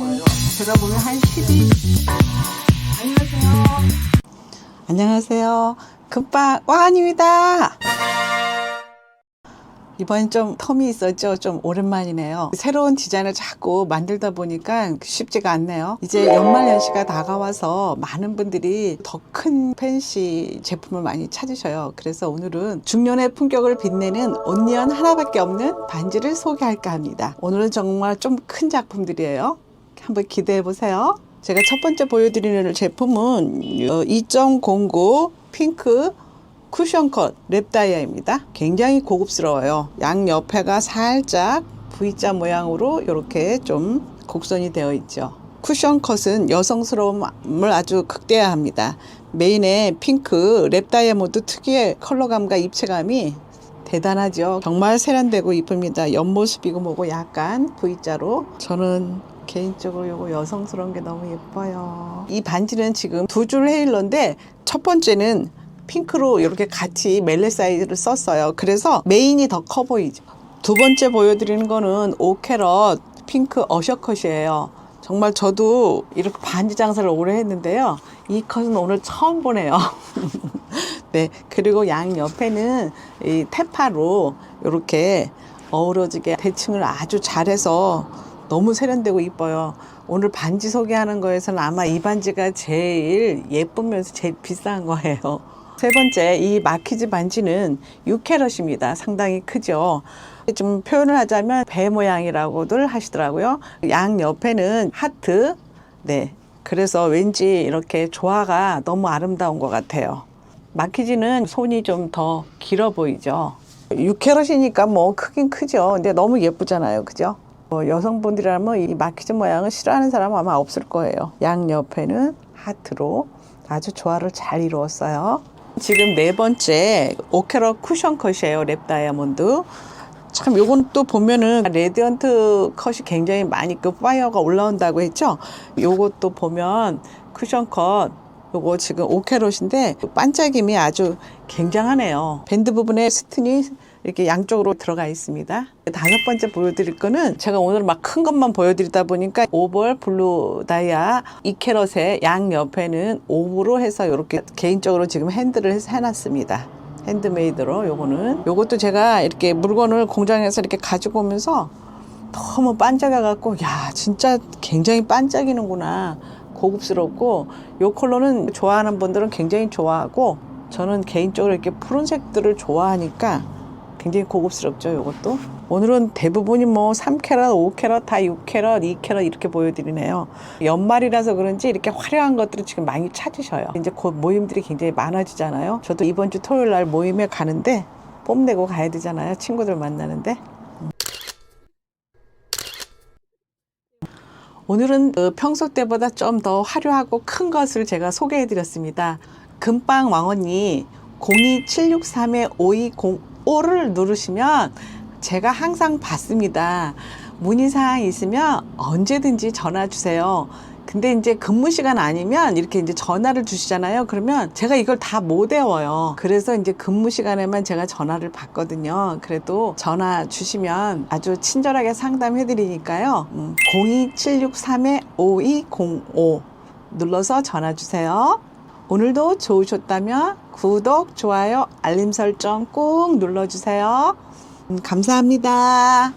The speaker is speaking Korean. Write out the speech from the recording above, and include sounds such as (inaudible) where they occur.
거예요. 제가 보면 한 12. 안녕하세요. 안녕하세요. 금방 와한입니다. 이번 좀 텀이 있었죠. 좀 오랜만이네요. 새로운 디자인을 자꾸 만들다 보니까 쉽지가 않네요. 이제 연말 연시가 다가와서 많은 분들이 더 큰 팬시 제품을 많이 찾으셔요. 그래서 오늘은 중년의 품격을 빛내는 온니언 하나밖에 없는 반지를 소개할까 합니다. 오늘은 정말 좀 큰 작품들이에요. 한번 기대해 보세요. 제가 첫 번째 보여드리는 제품은 2.09 핑크 쿠션컷 랩다이아입니다. 굉장히 고급스러워요. 양 옆에가 살짝 V자 모양으로 이렇게 좀 곡선이 되어 있죠. 쿠션컷은 여성스러움을 아주 극대화합니다. 메인에 핑크 랩 다이아몬드 특유의 컬러감과 입체감이 대단하죠. 정말 세련되고 이쁩니다. 옆모습이고 뭐고 약간 V자로 저는 개인적으로 요거 여성스러운 게 너무 예뻐요. 이 반지는 지금 두 줄 헤일러인데 첫 번째는 핑크로 이렇게 같이 멜레 사이즈를 썼어요. 그래서 메인이 더 커 보이죠. 두 번째 보여드리는 거는 5캐럿 핑크 어셔컷이에요. 정말 저도 이렇게 반지 장사를 오래 했는데요. 이 컷은 오늘 처음 보네요. (laughs) 네. 그리고 양 옆에는 이 테파로 이렇게 어우러지게 대칭을 아주 잘해서 너무 세련되고 이뻐요. 오늘 반지 소개하는 거에서는 아마 이 반지가 제일 예쁘면서 제일 비싼 거예요. 세 번째, 이 마키즈 반지는 6캐럿입니다. 상당히 크죠. 좀 표현을 하자면 배 모양이라고들 하시더라고요. 양 옆에는 하트. 네. 그래서 왠지 이렇게 조화가 너무 아름다운 것 같아요. 마키즈는 손이 좀 더 길어 보이죠. 6캐럿이니까 뭐 크긴 크죠. 근데 너무 예쁘잖아요. 그죠? 뭐 여성분들이라면 이 마키즈 모양을 싫어하는 사람은 아마 없을 거예요. 양 옆에는 하트로 아주 조화를 잘 이루었어요. 지금 네 번째 오케럿 쿠션 컷이에요. 랩 다이아몬드. 참 요건 또 보면은 레디언트 컷이 굉장히 많이 그 파이어가 올라온다고 했죠. 요것도 보면 쿠션 컷 요거 지금 5캐럿인데 반짝임이 아주 굉장하네요. 밴드 부분에 스튼이 이렇게 양쪽으로 들어가 있습니다. 다섯 번째 보여드릴 거는 제가 오늘 막 큰 것만 보여드리다 보니까 오벌 블루 다이아 2캐럿의 양 옆에는 오브로 해서 이렇게 개인적으로 지금 핸들을 해놨습니다. 핸드메이드로 요거는 요것도 제가 이렇게 물건을 공장에서 이렇게 가지고 오면서 너무 반짝여 갖고 야 진짜 굉장히 반짝이는구나 고급스럽고 요 컬러는 좋아하는 분들은 굉장히 좋아하고 저는 개인적으로 이렇게 푸른색들을 좋아하니까 굉장히 고급스럽죠 요것도. 오늘은 대부분이 뭐 3캐럿, 5캐럿, 다 6캐럿, 2캐럿 이렇게 보여드리네요. 연말이라서 그런지 이렇게 화려한 것들을 지금 많이 찾으셔요. 이제 곧 모임들이 굉장히 많아지잖아요. 저도 이번 주 토요일 날 모임에 가는데 뽐내고 가야 되잖아요 친구들 만나는데. 오늘은 그 평소 때보다 좀 더 화려하고 큰 것을 제가 소개해 드렸습니다. 금빵 왕언니 02763-5205 를 누르시면 제가 항상 받습니다. 문의사항 있으면 언제든지 전화 주세요. 근데 이제 근무 시간 아니면 이렇게 이제 전화를 주시잖아요. 그러면 제가 이걸 다 못 외워요. 그래서 이제 근무 시간에만 제가 전화를 받거든요. 그래도 전화 주시면 아주 친절하게 상담해 드리니까요. 음, 02763-5205 눌러서 전화 주세요. 오늘도 좋으셨다면 구독, 좋아요, 알림 설정 꼭 눌러주세요. 음, 감사합니다.